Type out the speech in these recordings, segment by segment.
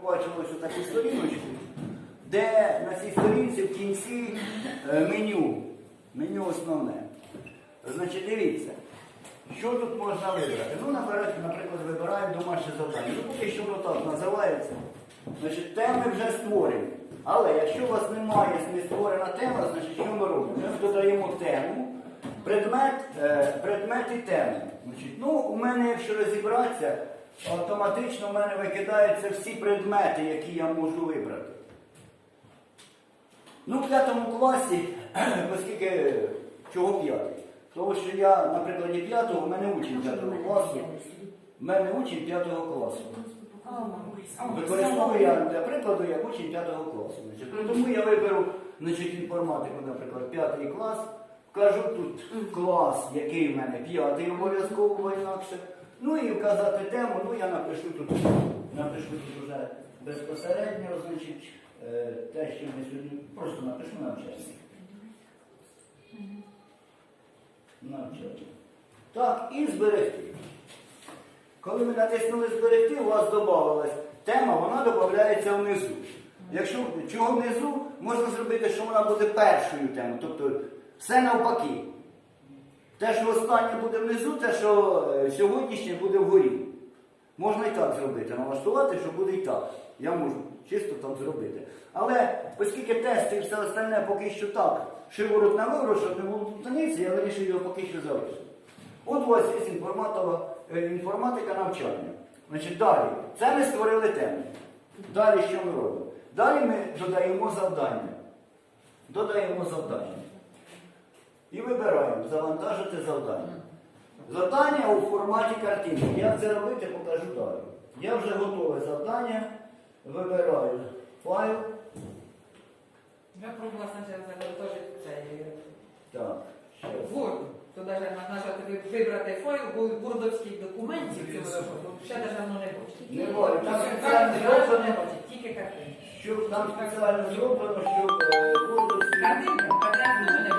Побачили ось таку сторіночку, де на цій сторінці в кінці е, меню. Меню основне. Значить, дивіться, що тут можна вибрати. Ну, наприклад, наприклад, вибираємо домашнє завдання. Ну, поки що воно так називається. Значить, теми вже створені. Але якщо у вас немає не створена тема, значить що ми робимо? Ми додаємо тему, предмет, е, предмет і тему. Значить, ну, у мене, якщо розібратися, автоматично в мене викидаються всі предмети, які я можу вибрати. Ну, в п'ятому класі, оскільки чого п'ятий? Тому що я, на прикладі п'ятого, в мене учень п'ятого класу. В мене учень п'ятого класу. Використовую я для прикладу як учень п'ятого класу. Значить, ну, тому я виберу значить, інформатику, наприклад, п'ятий клас. Вкажу тут клас, який в мене п'ятий обов'язково бо інакше. Ну і вказати тему, ну я напишу тут, напишу тут вже безпосередньо, значить, е, те, що ми сьогодні просто напишу навчання. Навчання. Так, і зберегти. Коли ми натиснули зберегти, у вас додавалась тема, вона додається внизу. Якщо чого внизу, можна зробити, що вона буде першою темою. Тобто все навпаки. Те, що останнє буде внизу, те, що е, сьогоднішнє буде вгорі. Можна і так зробити, налаштувати, що буде і так. Я можу чисто так зробити. Але оскільки тести і все остальне поки що так, шиворот на виворот, не було плутаниці, я вирішив його поки що залишити. От у вас є інформатика навчання. Значить, далі. Це ми створили тему. Далі що ми робимо? Далі ми додаємо завдання. Додаємо завдання. І вибираємо завантажити завдання. Завдання у форматі картинки. Як це робити, покажу далі. Я вже готове завдання. Вибираю файл. Я пробувала спочатку цей Так. Word. То навіть нажати вибрати файл, бо вордовських документів цього ще навіть воно не бачить. Не бачить. Там спеціально зроблено, бачить, Тільки картинки. щоб там спеціально зроблено, щоб е, Картинка, квадрат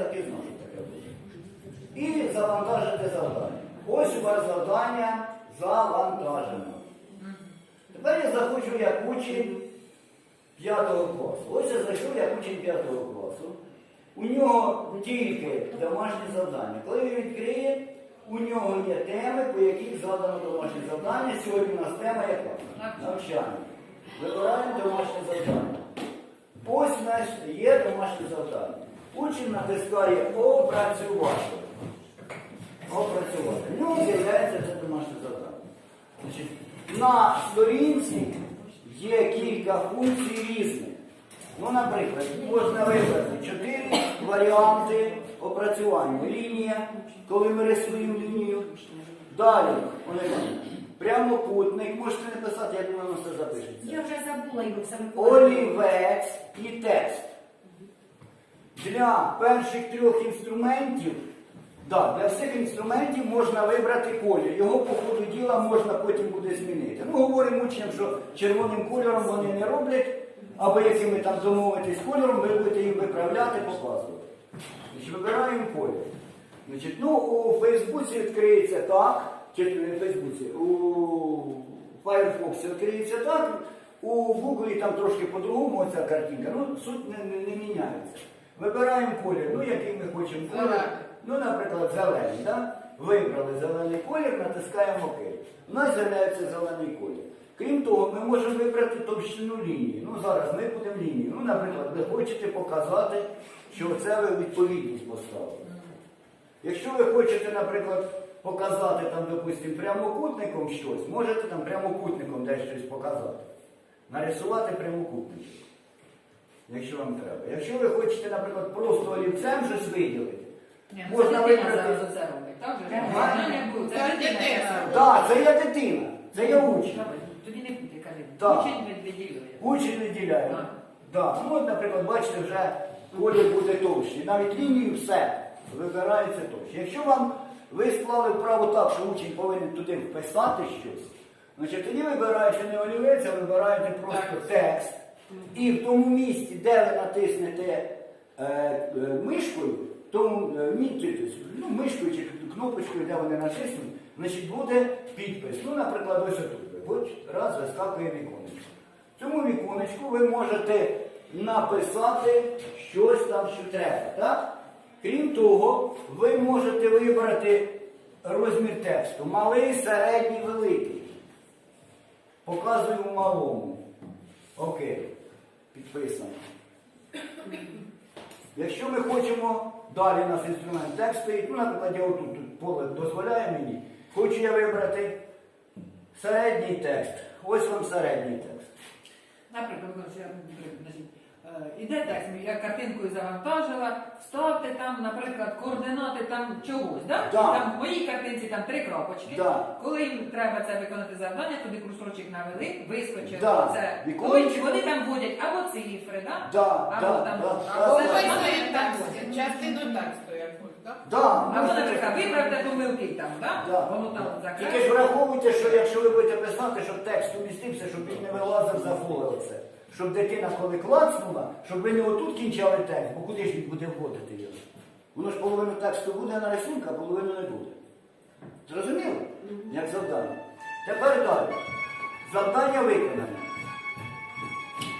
Я так і знав, таке буде. І завантажити завдання. Ось у вас завдання завантажено. Тепер я заходжу як учень 5 класу. Ось я зайшов як учень 5 класу. У нього тільки домашні завдання. Коли він відкриє, у нього є теми, по яких задано домашнє завдання. Сьогодні у нас тема яка? Навчання. Вибираємо домашнє завдання. Ось у нас є домашнє завдання. Учень натискає опрацювати. Опрацювати. В нього з'являється це домашнє завдання. Значить, на сторінці є кілька функцій різних. Ну, наприклад, можна вибрати чотири варіанти опрацювання. Лінія, коли ми рисуємо лінію. Далі, прямокутник, можете написати, як воно все запишеться. Я вже забула його саме. Олівець і текст. Для перших трьох інструментів, да, для всіх інструментів можна вибрати колір. Його по ходу діла можна потім буде змінити. Ну, говоримо учням, що червоним кольором вони не роблять, або якими там домовитись кольором, ви будете їм виправляти, показувати. Значить, вибираємо колір. Значить, ну, у Фейсбуці відкриється так, чи не Фейсбуці, у Firefox відкриється так, у Google там трошки по-другому оця картинка, ну суть не, не, не міняється. Вибираємо колір, ну який ми хочемо колір. Ну, наприклад, зелений. Да? Вибрали зелений колір, натискаємо ОК. У нас з'являється зелений колір. Крім того, ми можемо вибрати товщину лінії. Ну, зараз ми будемо лінію. Ну, наприклад, ви хочете показати, що це ви відповідність поставили. Якщо ви хочете, наприклад, показати там, допустимо, прямокутником щось, можете там прямокутником десь щось показати. Нарисувати прямокутник. Якщо вам треба. Якщо ви хочете, наприклад, просто олівцем щось виділити, Ні, Можна це дитина вибрати. зараз оце робить. Так же? Ага. Вона не буде. Це Це дитина це так, це я дитина, це я учень. Тоді не буде, кажи. Так. Учень виділює. Учень виділяє. Так. Да. Ну, от, наприклад, бачите, вже колір буде товщий. Навіть лінію все вибирається товще. Якщо вам ви склали вправо так, що учень повинен туди вписати щось, значить тоді вибираєте не олівець, а вибираєте просто текст. І в тому місці, де ви натиснете е, е, мишкою, тому е, мі- ті- ті- ну, мишкою чи кнопочкою, де вони натиснуть, значить буде підпис. Ну, наприклад, ось тут. От раз заскакує віконечко. В цьому віконечку ви можете написати щось там, що треба. Так? Крім того, ви можете вибрати розмір тексту. Малий, середній, великий. Показуємо малому. Окей. Підписано. Якщо ми хочемо, далі у нас інструмент текст стоїть, ну, наприклад, я отут тут поле дозволяє мені, хочу я вибрати середній текст. Ось вам середній текст. Наприклад, е, іде текст, я картинкою завантажила, ставте там, наприклад, координати там чогось, да? Да. Там в моїй картинці там три крапочки. Да. Коли їм треба це виконати завдання, туди кружочок навели, вискочило Да. це. Коли вони там вводять або цифри, да? Да, або да, там, да, або да, це да. там вводять. частину тексту якусь? Да, Або, наприклад, виправте помилки там, да? Да. Воно там Тільки ж закреслено. враховуйте, що якщо ви будете писати, щоб текст умістився, щоб він не вилазив за поле оце. Щоб дитина, коли клацнула, щоб ви не отут кінчали текст, бо куди ж він буде вводити його? Воно ж половину тексту буде на рисунку, а половину не буде. Зрозуміло? Як завдання. Тепер далі. Завдання виконане.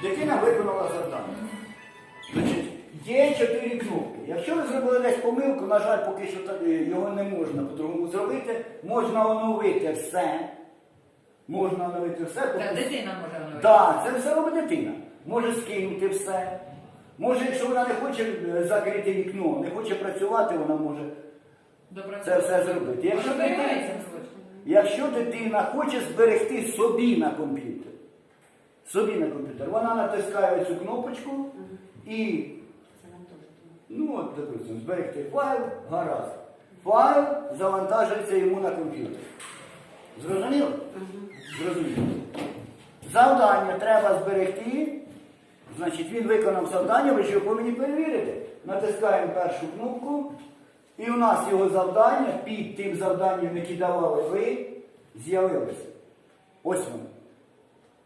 Дитина виконала завдання. Значить, є чотири кнопки. Якщо ви зробили десь помилку, на жаль, поки що його не можна по-другому зробити, можна оновити все. Можна оновити все. Та дитина може воно. Так, це все робить дитина. Може скинути все. Може, якщо вона не хоче е, закрити вікно, не хоче працювати, вона може Добре. це все зробити. Якщо дитина, якщо дитина хоче зберегти собі на комп'ютер, собі на комп'ютер, вона натискає цю кнопочку і, ну от, допустимо, зберегти файл, гаразд. Файл завантажується йому на комп'ютер. Зрозуміло? Зрозуміло. Завдання треба зберегти. Значить, він виконав завдання, ви ж його повинні перевірити. Натискаємо першу кнопку, і у нас його завдання під тим завданням, які давали ви, з'явилося. Ось воно.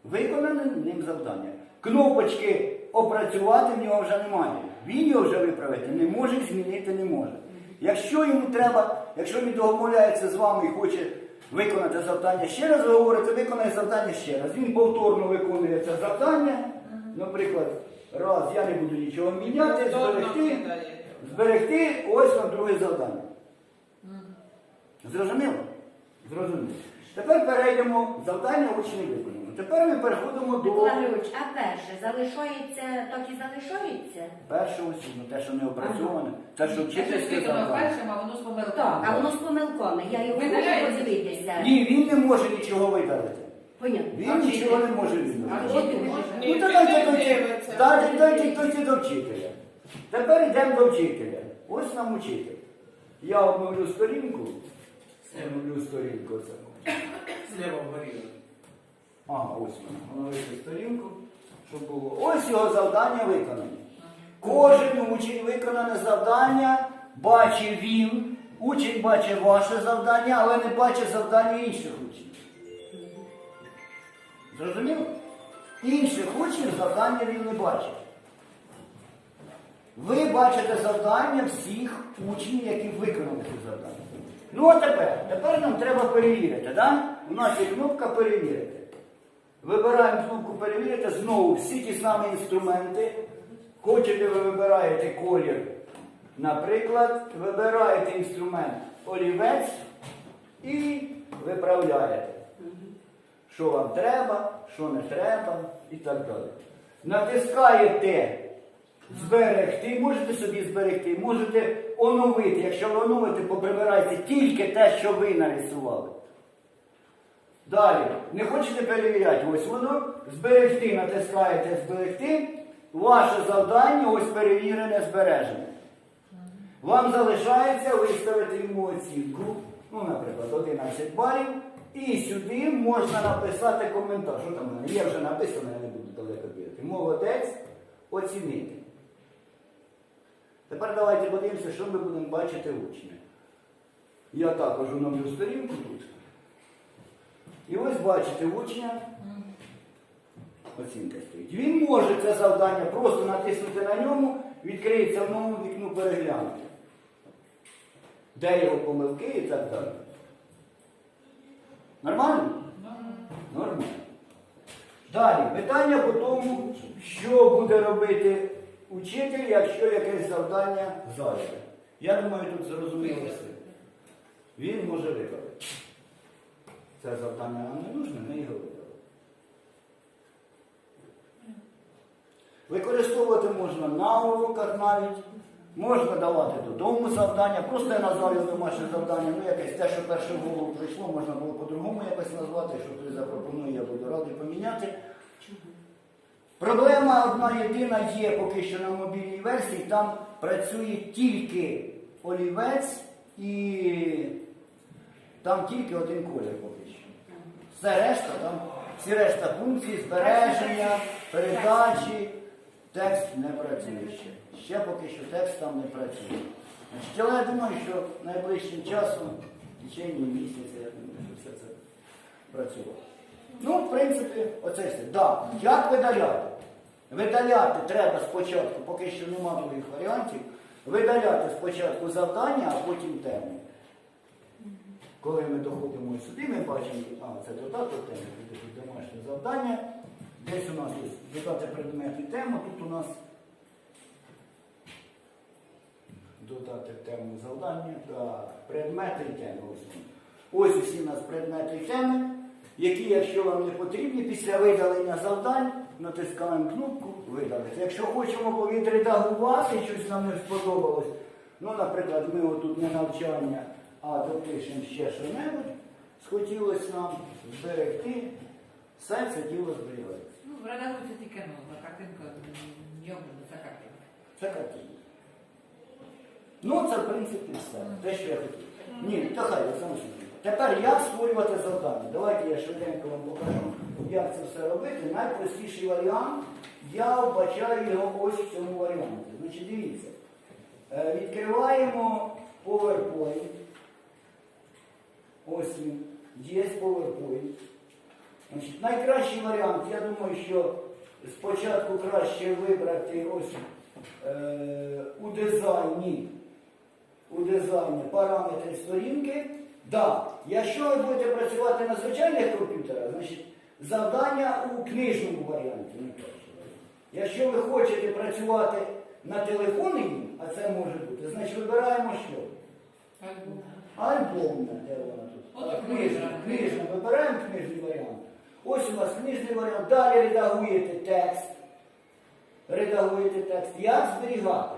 Виконане ним завдання. Кнопочки опрацювати в нього вже немає. Він його вже виправити не може, змінити не може. Якщо йому треба, якщо він домовляється з вами і хоче виконати завдання ще раз, ви говорите, виконай завдання ще раз. Він повторно виконує це завдання. Наприклад, раз, я не буду нічого міняти, зберегти, зберегти, ось вам друге завдання. Зрозуміло? Зрозуміло. Тепер перейдемо завдання учні виконано. Тепер ми переходимо до Микола Григорович, а перше залишається, так і залишається? першого сіну, те, що не опрацьоване, те, що Якщо вчительське виконав завдання. першим, а воно з помилками. Так, а воно з помилками. Я його можу Видаляється? подивитися. Ні, він не може нічого видалити. Понятно. Він нічого не може видалити. А може? Ну то дайте дайте дойти до вчителя. Тепер йдемо до вчителя. Ось нам учитель. Я обновлю сторінку. Обновлю сторінку. Це. Слева вгорі. Ага, ось воно. Оновити сторінку, щоб було. Ось його завдання виконані. Кожен учень виконане завдання бачить він. Учень бачить ваше завдання, але не бачить завдання інших учнів. Зрозуміло? Інших учнів завдання він не бачить. Ви бачите завдання всіх учнів, які виконали ці завдання. Ну а тепер, тепер нам треба перевірити, да? У нас є кнопка перевірити. Вибираємо кнопку перевірити, знову всі ті самі інструменти. Хочете, ви вибираєте колір. Наприклад, вибираєте інструмент олівець і виправляєте. Що вам треба, що не треба і так далі. Натискаєте зберегти, можете собі зберегти, можете оновити. Якщо ви оновите, поприбирайте тільки те, що ви нарисували. Далі, не хочете перевіряти, ось воно, зберегти, натискаєте зберегти. Ваше завдання ось перевірене, збережене. Вам залишається виставити йому оцінку, ну, наприклад, 11 балів, і сюди можна написати коментар. Що там в мене? Є вже написано, я не буду далеко бігати. Молодець оцінити. Тепер давайте подивимося, що ми будемо бачити учня. Я також оновлю сторінку тут. І ось бачите, учня оцінка стоїть. Він може це завдання просто натиснути на ньому, відкриється в новому вікну переглянути. Де його помилки і так далі. Нормально? Нормально. Далі, питання по тому, що буде робити учитель, якщо якесь завдання зайде. Я думаю, тут зрозуміло все. Він може виконати. Це завдання нам не нужне, ми його виконали. Використовувати можна на уроках навіть, можна давати додому завдання, просто я назвав його домашнє завдання, ну якесь те, що перше в голову прийшло, можна було по-другому якось назвати, якщо хтось запропонує, я буду радий поміняти. Проблема одна єдина є поки що на мобільній версії, там працює тільки олівець і там тільки один колір поки що. Все решта, там всі решта функцій, збереження, передачі, текст не працює ще. Ще поки що текст там не працює. Значить, але я думаю, що найближчим часом, в течение місяця, я думаю, що все це працювало. Ну, в принципі, оце все. Да. Як видаляти? Видаляти треба спочатку, поки що нема других варіантів, видаляти спочатку завдання, а потім теми. Коли ми доходимо сюди, ми бачимо, а, це додаток теми, тут домашнє завдання. Десь у нас є додати предмет і тему, тут у нас додати тему завдання та предмети і теми. Ось усі у нас предмети і теми, які, якщо вам не потрібні, після видалення завдань натискаємо кнопку видалити. Якщо хочемо повідредагувати, щось нам не сподобалось, ну, наприклад, ми отут не навчання, а допишемо ще що-небудь, схотілося нам зберегти, все це діло зберігається. Ну, редагується тільки нова картинка, йобнена ця картинка. Це картина. Ну, це в принципі все. Те, що я хотів. Ні, хай, я сам. Тепер як створювати завдання? Давайте я швиденько вам покажу, як це все робити. Найпростіший варіант, я вбачаю його ось в цьому варіанті. Значить, дивіться. Е, Відкриваємо PowerPoint. Ось він. Є PowerPoint. Значить, найкращий варіант, я думаю, що спочатку краще вибрати ось е, у дизайні, у дизайні параметри сторінки. Да, якщо ви будете працювати на звичайних комп'ютерах, значить завдання у книжному варіанті. Якщо ви хочете працювати на телефоні, а це може бути, значить вибираємо що? Альбомна, де вона книжна. книжна. Вибираємо книжний варіант. Ось у вас книжний варіант. Далі редагуєте текст. Редагуєте текст. Як зберігати?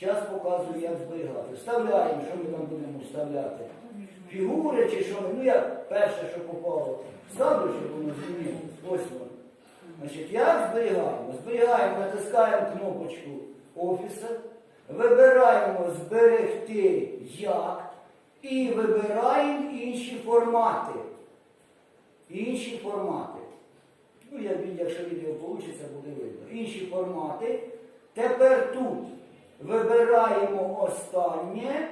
Зараз показую, як зберігати. Вставляємо, що ми там будемо вставляти. Фігури чи що ми. Ну я перше, що попало, ставлю, щоб воно змінило. Ось воно. Значить, як зберігаємо? Зберігаємо, натискаємо кнопочку офіса, вибираємо зберегти як і вибираємо інші формати. Інші формати. Ну, якщо відео вийде, буде видно. Інші формати. Тепер тут вибираємо останнє,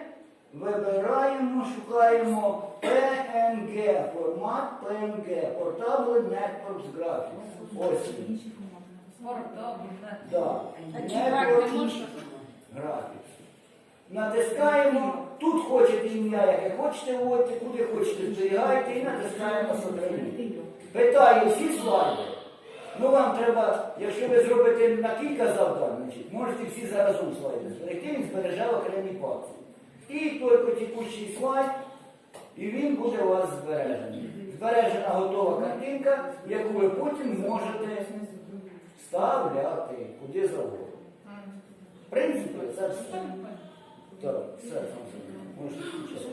вибираємо, шукаємо PNG формат, PNG, Portable Networks Graphics. Ось він. Да. А чи Network брак не можна? Graphics. Натискаємо, тут хочете ім'я, яке хочете вводити, куди хочете зберігайте і натискаємо сохранити. Питаю всі слайди. Ну вам треба, якщо ви зробите на кілька завдань, значить, можете всі заразом слайди зберегти, він збереже окремі папці. І тільки текущий слайд, і він буде у вас збережений. Збережена готова картинка, яку ви потім можете вставляти куди завгодно. В принципі, це все. Так, все, сам все. Можете включати.